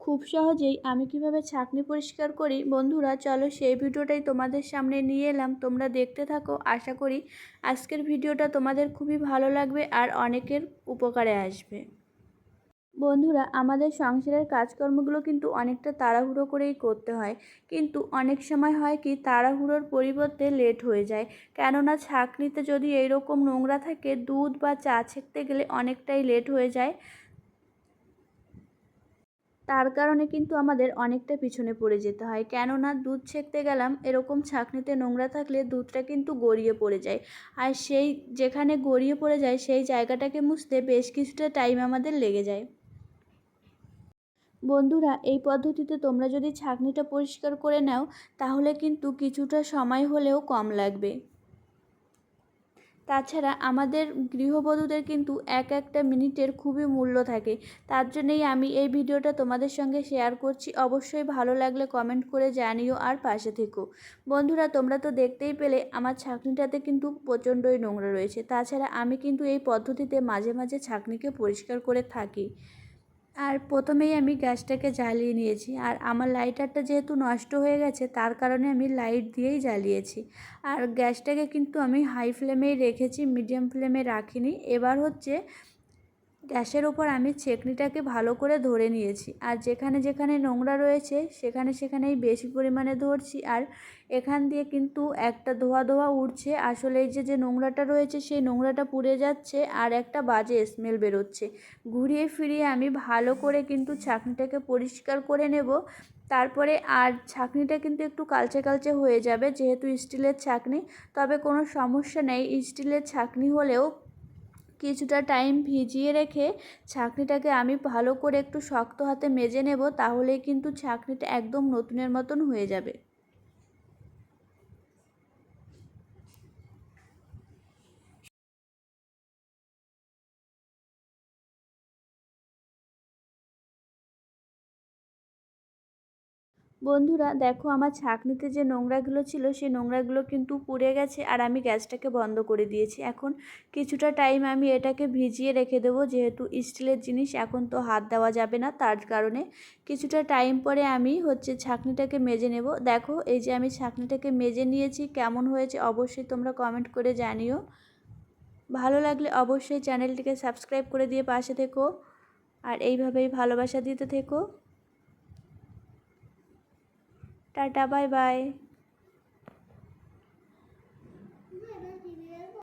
খুব সহজেই আমি কীভাবে ছাঁকনি পরিষ্কার করি? বন্ধুরা, চলো সেই ভিডিওটাই তোমাদের সামনে নিয়ে এলাম। তোমরা দেখতে থাকো। আশা করি আজকের ভিডিওটা তোমাদের খুবই ভালো লাগবে আর অনেকের উপকারে আসবে। বন্ধুরা, আমাদের সংসারের কাজকর্মগুলো কিন্তু অনেকটা তাড়াহুড়ো করেই করতে হয়। কিন্তু অনেক সময় হয় কি, তাড়াহুড়োর পরিবর্তে লেট হয়ে যায়। কেননা ছাঁকনিতে যদি এইরকম নোংরা থাকে, দুধ বা চা ছেঁকতে গেলে অনেকটাই লেট হয়ে যায়। তার কারণে কিন্তু আমাদের অনেকটা পিছনে পড়ে যেতে হয়। কেননা দুধ ছেঁকতে গেলাম, এরকম ছাঁকনিতে নোংরা থাকলে দুধটা কিন্তু গড়িয়ে পড়ে যায়। আর সেই যেখানে গড়িয়ে পড়ে যায়, সেই জায়গাটাকে মুছতে বেশ কিছুটা টাইম আমাদের লেগে যায়। বন্ধুরা, এই পদ্ধতিতে তোমরা যদি ছাঁকনিটা পরিষ্কার করে নাও, তাহলে কিন্তু কিছুটা সময় হলেও কম লাগবে। তাছাড়া আমাদের গৃহবধূদের কিন্তু এক একটা মিনিটের খুবই মূল্য থাকে। তার জন্যেই আমি এই ভিডিওটা তোমাদের সঙ্গে শেয়ার করছি। অবশ্যই ভালো লাগলে কমেন্ট করে জানিও আর পাশে থেকো। বন্ধুরা, তোমরা তো দেখতেই পেলে আমার ছাঁকনিটাতে কিন্তু প্রচণ্ডই নোংরা রয়েছে। তাছাড়া আমি কিন্তু এই পদ্ধতিতে মাঝে মাঝে ছাঁকনিকে পরিষ্কার করে থাকি। আর প্রথমেই আমি গ্যাসটাকে জ্বালিয়ে নিয়েছি। আর আমার লাইটারটা যেহেতু নষ্ট হয়ে গেছে, তার কারণে আমি লাইট দিয়েই জ্বালিয়েছি। আর গ্যাসটাকে কিন্তু আমি হাই ফ্লেমেই রেখেছি, মিডিয়াম ফ্লেমে রাখিনি। এবার হচ্ছে গ্যাসের ওপর আমি ছেঁকনিটাকে ভালো করে ধরে নিয়েছি। আর যেখানে যেখানে নোংরা রয়েছে, সেখানে সেখানেই বেশি পরিমাণে ধরছি। আর এখান দিয়ে কিন্তু একটা ধোয়া ধোয়া উঠছে আসলে এই যে যে নোংরাটা রয়েছে, সেই নোংরাটা পুড়ে যাচ্ছে আর একটা বাজে স্মেল বেরোচ্ছে। ঘুরিয়ে ফিরিয়ে আমি ভালো করে কিন্তু ছাঁকনিটাকে পরিষ্কার করে নেব। তারপরে আর ছাঁকনিটা কিন্তু একটু কালচে কালচে হয়ে যাবে, যেহেতু স্টিলের ছাঁকনি। তবে কোনো সমস্যা নেই, স্টিলের ছাঁকনি হলেও কিছুটা টাইম ভিজিয়ে রেখে ছাঁকনিটাকে আমি ভালো করে একটু শক্ত হাতে মেজে নেব, তাহলেই কিন্তু ছাঁকনিটা একদম নতুনের মতন হয়ে যাবে। বন্ধুরা, দেখো আমার ছাঁকনিতে যে নোংরাগুলো ছিল সেই নোংরাগুলো কিন্তু পুড়ে গেছে আর আমি গ্যাসটাকে বন্ধ করে দিয়েছি। এখন কিছুটা টাইম আমি এটাকে ভিজিয়ে রেখে দেবো, যেহেতু স্টিলের জিনিস এখন তো হাত দেওয়া যাবে না, তার কারণে কিছুটা টাইম পরে আমি হচ্ছে ছাঁকনিটাকে মেজে নেব। দেখো, এই যে আমি ছাঁকনিটাকে মেজে নিয়েছি, কেমন হয়েছে অবশ্যই তোমরা কমেন্ট করে জানিও। ভালো লাগলে অবশ্যই চ্যানেলটিকে সাবস্ক্রাইব করে দিয়ে পাশে থেকো, আর এইভাবেই ভালোবাসা দিতে থেকো। Tata bye bye.